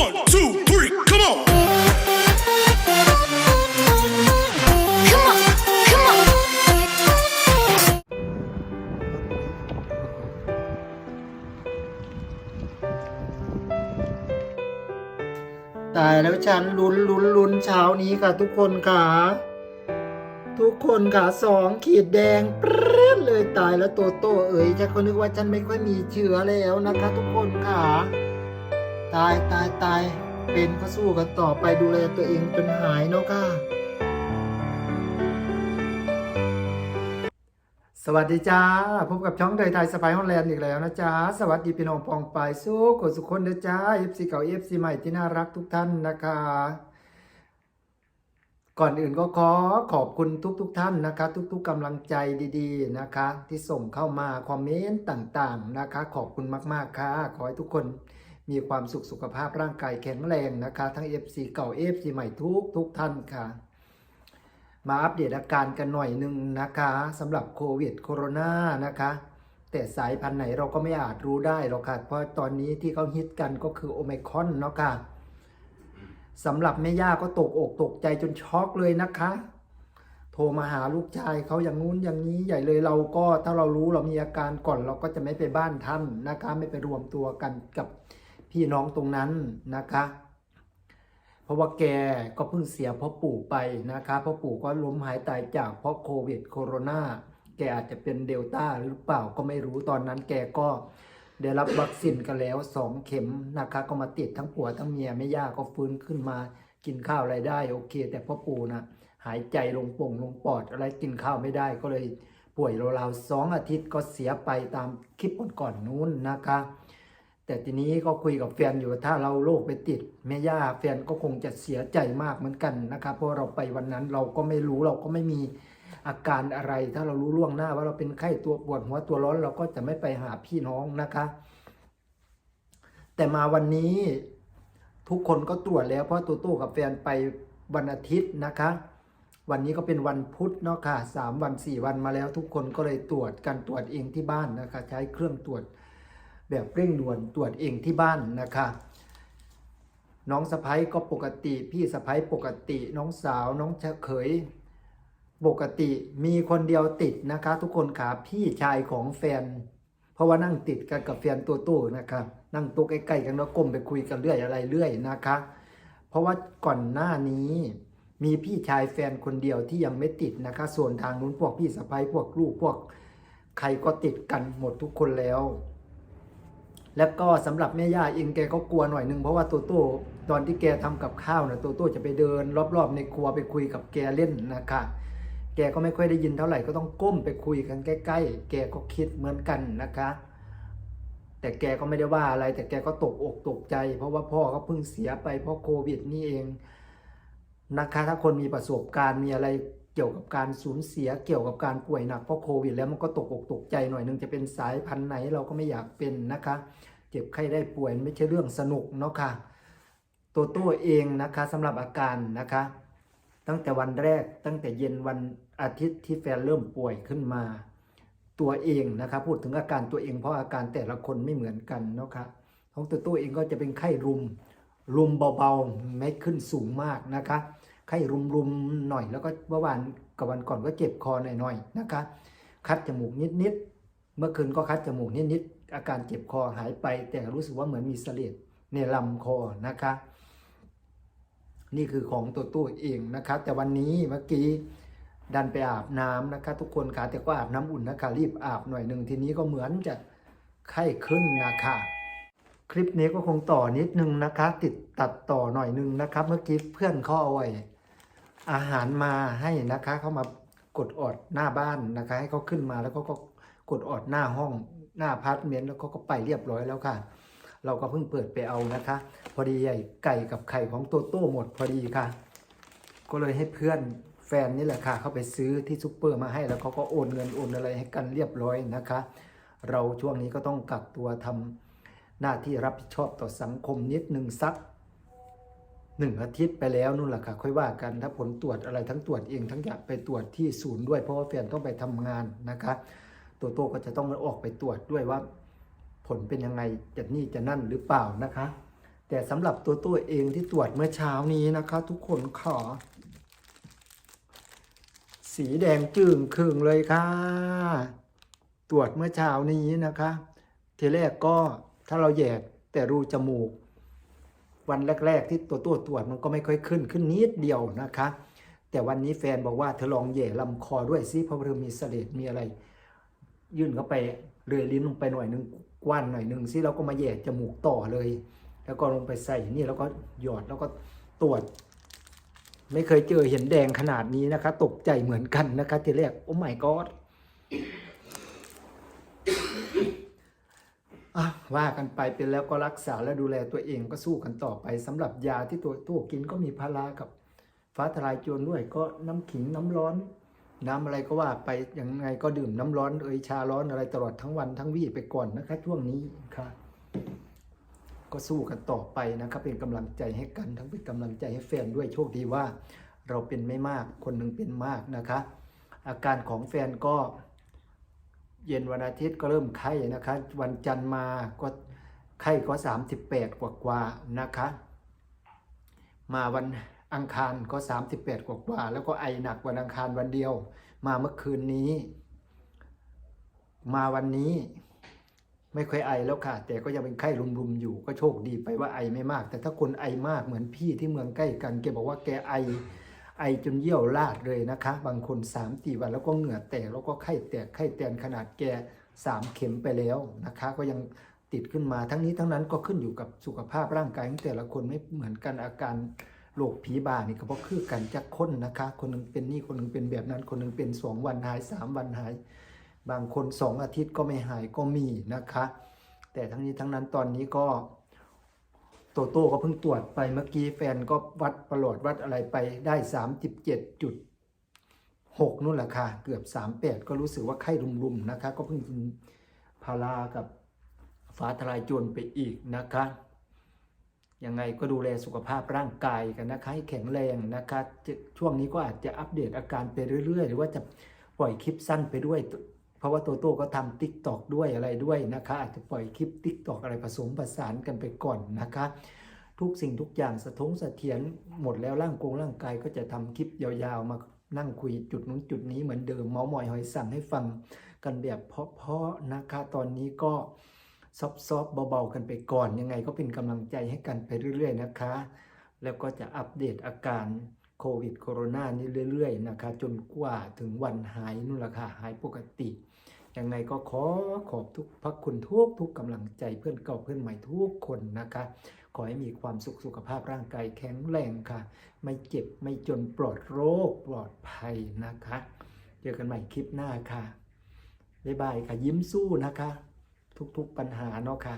One, two, three, come on. Come on, come on. ตายแล้วฉันลุ้นลุ้นลุ้นเช้านี้ค่ะ ทุกคนค่ะ ทุกคนค่ะสองขีดแดงปรึ๊ดเลยตายแล้วโตโต้เอ๋ยฉันก็นึกว่าฉันไม่ค่อยมีเชื้อแล้วนะคะ ทุกคนค่ะ ตายตายตายเป็นก็สู้กันต่อไปดูแลตัวเองจนหายเนาะค่ะ สวัสดีจ้า พบกับช่องไทยไทยสไปฮอลแลนด์อีกแล้วนะจ๊ะสวัสดีพี่น้องปองปายสู้กดสุขคนเด้อจ้า FC เก่า FC ใหม่ที่น่ารักทุกท่านนะคะก่อนอื่นก็ขอขอบคุณทุกๆทท่านนะคะ ทุกๆกำลังใจดี ๆนะคะ ที่ส่งเข้ามาคอมเมนต์ต่างๆนะคะ ขอบคุณมากๆค่ะ ขอให้ทุกคน มีความสุขสุขภาพร่างกายแข็งแรงนะคะ ทั้ง FC เก่า FC ใหม่ทุกทุกท่านค่ะ มาอัปเดตอาการกันหน่อยหนึ่งนะคะสำหรับโควิดโคโรนานะคะ แต่สายพันธุ์ไหนเราก็ไม่อาจรู้ได้หรอกค่ะ เพราะตอนนี้ที่เขาฮิตกันก็คือโอไมคอนเนาะค่ะสำหรับแม่ย่าก็ตกอกตกใจจนช็อกเลยนะคะ โทรมาหาลูกชายเขาอย่างนู้นอย่างนี้ใหญ่เลยเราก็ถ้าเรารู้เรามีอาการก่อนเราก็จะไม่ไปบ้านท่านนะคะ ไม่ไปรวมตัวกันกับ พี่น้องตรงนั้นนะคะ เพราะว่าแกก็เพิ่งเสียพ่อปู่ไปนะคะพ่อปู่ก็ล้มหายตายจากเพราะโควิดโคโรนาแกอาจจะเป็นเดลต้าหรือเปล่าก็ไม่รู้ตอนนั้นแกก็ได้รับวัคซีนกันแล้วสองเข็มนะคะ ก็มาติดทั้งผัวทั้งเมียไม่ยากก็ฟื้นขึ้นมากินข้าวอะไรได้โอเค แต่พ่อปู่นะหายใจลงป่งลงปอดอะไรกินข้าวไม่ได้ก็เลยป่วยราวๆสองอาทิตย์ก็เสียไปตามคลิปก่อนๆนู้นนะคะ แต่ทีนี้ก็คุยกับแฟนอยู่ถ้าเราโรคไปติดแม่ย่าแฟนก็คงจะเสียใจมากเหมือนกันนะครับ เพราะเราไปวันนั้นเราก็ไม่รู้เราก็ไม่มีอาการอะไร ถ้าเรารู้ล่วงหน้าว่าเราเป็นไข้ตัวปวดหัวตัวร้อนเราก็จะไม่ไปหาพี่น้องนะคะ แต่มาวันนี้ทุกคนก็ตรวจแล้วเพราะตัวตู้กับแฟนไปวันอาทิตย์นะคะ วันนี้ก็เป็นวันพุธเนาะค่ะสามวันสี่วันมาแล้วทุกคนก็เลยตรวจกันตรวจเองที่บ้านนะคะ ใช้เครื่องตรวจ แบบเร่งด่วนตรวจเองที่บ้านนะคะ น้องสะพ้ยก็ปกติ พี่สะพ้ยปกติ น้องสาวน้องเขยปกติมีคนเดียวติดนะคะ ทุกคนขาพี่ชายของแฟน เพราะว่านั่งติดกันกับแฟนตัวตู้นะคะนั่งโต๊ะใกล้ๆกันแล้วก้มไปคุยกันเรื่อยอะไรเรื่อยนะคะ เพราะว่าก่อนหน้านี้มีพี่ชายแฟนคนเดียวที่ยังไม่ติดนะคะ ส่วนทางนู้นพวกพี่สะพ้ยพวกลูกพวก ใครก็ติดกันหมดทุกคนแล้ว แล้วก็สำหรับแม่ย่าเองแกก็กลัวหน่อยนึงเพราะว่าโตโต้ตอนที่แกทำกับข้าวนะโตโต้จะไปเดิน รอบๆ ในครัวไปคุยกับแกเล่นนะคะแกก็ไม่ค่อยได้ยินเท่าไหร่ก็ต้องก้มไปคุยกันใกล้ๆ แกก็คิดเหมือนกันนะคะ แต่แกก็ไม่ได้ว่าอะไร แต่แกก็ตกอกตกใจ เพราะว่าพ่อเขาเพิ่งเสียไปเพราะโควิดนี่เองนะคะถ้าคนมีประสบการณ์มีอะไร เกี่ยวกับการสูญเสียเกี่ยวกับการป่วยหนักเพราะโควิด แล้วมันก็ตกอกตกใจหน่อยนึงจะเป็นสายพันธุ์ไหนเราก็ไม่อยากเป็นนะคะ เจ็บไข้ได้ป่วยไม่ใช่เรื่องสนุกเนาะค่ะ ตัวตัวเองนะคะสำหรับอาการนะคะ ตั้งแต่วันแรกตั้งแต่เย็นวันอาทิตย์ที่แฟนเริ่มป่วยขึ้นมา ตัวเองนะคะพูดถึงอาการตัวเองเพราะอาการแต่ละคนไม่เหมือนกันเนาะค่ะของตัวตัวเองก็จะเป็นไข้รุมรุมเบาๆไม่ขึ้นสูงมากนะคะ ไข้รุมๆหน่อย แล้วก็เมื่อวานกับวันก่อนก็เจ็บคอหน่อยๆนะคะ คัดจมูกนิดๆเมื่อคืนก็คัดจมูกนิดๆอาการเจ็บคอหายไป แต่รู้สึกว่าเหมือนมีเสลดในลำคอนะคะ นี่คือของตัวตู้เองนะคะแต่วันนี้เมื่อกี้ดันไปอาบน้ำนะคะ ทุกคนค่ะแต่ก็อาบน้ำอุ่นนะคะรีบอาบหน่อยหนึ่งทีนี้ก็เหมือนจะไข้ขึ้นนะคะคลิปนี้ก็คงต่อนิดนึงนะคะ ติดตัดต่อหน่อยนึงนะครับ เมื่อกี้เพื่อนเขาเอาไว้ อาหารมาให้นะคะเขามากดออดหน้าบ้านนะคะ ให้เขาขึ้นมาแล้วก็ก็กดออดหน้าห้องหน้าพาร์ทเมนต์แล้วเขาก็ไปเรียบร้อยแล้วค่ะ เราก็เพิ่งเปิดไปเอานะคะ พอดีใหญ่ไก่กับไข่ของโตโต้หมดพอดีค่ะ ก็เลยให้เพื่อนแฟนนี่แหละค่ะเขาไปซื้อที่ซุปเปอร์มาให้แล้วเขาก็โอนเงินโอนอะไรให้กันเรียบร้อยนะคะ เราช่วงนี้ก็ต้องกักตัวทำหน้าที่รับผิดชอบต่อสังคมนิดนึงสัก หนึ่งอาทิตย์ไปแล้วนู่นแหละค่ะค่อยว่ากันถ้าผลตรวจอะไรทั้งตรวจเองทั้งอยากไปตรวจที่ศูนย์ด้วยเพราะว่าแฟนต้องไปทำงานนะคะตัวโตก็จะต้องออกไปตรวจด้วยว่า ผลเป็นยังไงจะนี่จะนั่นหรือเปล่านะคะ แต่สำหรับตัวตัวเองที่ตรวจเมื่อเช้านี้นะคะ ทุกคนขอ สีแดงจึงครึงเลยค่ะ ตรวจเมื่อเช้านี้นะคะ ทีแรกก็ถ้าเราแยกแต่รูจมูก วันแรก ๆ ที่ตัวตัวตรวจมันก็ไม่ค่อยขึ้นขึ้นนิดเดียวนะคะ แต่วันนี้แฟนบอกว่าเธอลองแย่ลำคอด้วยซิเพราะว่าเธอมีเสลดมีอะไร ยื่นเข้าไปเลยลิ้นลงไปหน่อยหนึ่งกว้านหน่อยหนึ่งซิเราก็มาแย่จมูกต่อเลย แล้วก็ลงไปใส่นี่แล้วก็หยอดแล้วก็ตรวจ ไม่เคยเจอเห็นแดงขนาดนี้นะคะ ตกใจเหมือนกันนะคะทีแรกโอ้ my god อะ ว่ากันไปเป็นแล้วก็รักษาและดูแลตัวเองก็สู้กันต่อไปสำหรับยาที่ตัวตัวกินก็มีพารากับฟ้าทลายโจรด้วยก็น้ำขิงน้ำร้อน น้ำอะไรก็ว่าไปยังไงก็ดื่มน้ำร้อนเอยชาร้อนอะไรตลอดทั้งวันทั้งวี่ไปก่อนนะคะช่วงนี้ค่ะ ก็สู้กันต่อไปนะครับเป็นกำลังใจให้กันทั้งเป็นกำลังใจให้แฟนด้วยโชคดีว่า เราเป็นไม่มากคนหนึ่งเป็นมากนะคะ อาการของแฟนก็ เย็นวันอาทิตย์ก็เริ่มไข้นะคะ วันจันทร์มาก็ไข้ก็ 38 กว่ากว่านะคะ มาวันอังคารก็ 38 กว่ากว่า แล้วก็ไอหนักวันอังคารวันเดียว มาเมื่อคืนนี้ มาวันนี้ไม่ค่อยไอแล้วค่ะ แต่ก็ยังเป็นไข้รุมๆอยู่ ก็โชคดีไปว่าไอไม่มาก แต่ถ้าคนไอมากเหมือนพี่ที่เมืองใกล้กันแกบอกว่าแกไอ ไอจนเยี่ยวลาดเลยนะคะ บางคน3ามสี่วันแล้วก็เหงื่อแตกแล้วก็ไข้แตกไข้แตนขนาดแกสามเข็มไปแล้วนะคะ ก็ยังติดขึ้นมาทั้งนี้ทั้งนั้นก็ขึ้นอยู่กับสุขภาพร่างกายของแต่ละคนไม่เหมือนกันอาการโรคผีบานี่ก็เพราะคือกันจะค้นนะคะ คนหนึงเป็นนี่คนหนึงเป็นแบบนั้น คนหนึงเป็นสองวันหายสามวันหาย บางคนสองอาทิตย์ก็ไม่หายก็มีนะคะ แต่ทั้งนี้ทั้งนั้นตอนนี้ก็ โตโต้ก็เพิ่งตรวจไปเมื่อกี้แฟนก็วัดประหลอดวัดอะไรไปได้37.6นู่นแหละค่ะ เกือบ38ก็รู้สึกว่าไข้รุมๆนะคะ ก็เพิ่งกินพารากับฟ้าทลายโจรไปอีกนะคะยังไงก็ดูแลสุขภาพร่างกายกันนะคะให้แข็งแรงนะคะจะช่วงนี้ก็อาจจะอัปเดตอาการไปเรื่อย ๆ หรือว่าจะปล่อยคลิปสั้นไปด้วย เพราะว่าโตโต้ก็ทำติ๊กตอกด้วยอะไรด้วยนะคะ อาจจะปล่อยคลิปติ๊กตอกอะไรผสมผสานกันไปก่อนนะคะ ทุกสิ่งทุกอย่างสะทงสะเทียนหมดแล้วร่างกงร่างกายก็จะทำคลิปยาวๆ มานั่งคุยจุดนู้นจุดนี้เหมือนเดิมเมาส์มอยหอยสั่งให้ฟังกันแบบเพาะๆนะคะ ตอนนี้ก็ซอฟๆเบาๆกันไปก่อนยังไงก็เป็นกำลังใจให้กันไปเรื่อย ๆ นะคะ แล้วก็จะอัปเดตอาการ โควิดโคโรนานี้เรื่อยๆนะคะจนกว่าถึงวันหายนู่นละค่ะหายปกติยังไงก็ขอขอบทุกพระคุณทุกทุกกำลังใจเพื่อนเก่าเพื่อนใหม่ทุกคนนะคะ ขอให้มีความสุขสุขภาพร่างกายแข็งแรงค่ะ ไม่เจ็บไม่จนปลอดโรคปลอดภัยนะคะ เจอกันใหม่คลิปหน้าค่ะบ๊ายบายค่ะยิ้มสู้นะคะ ทุกๆปัญหาเนาะค่ะ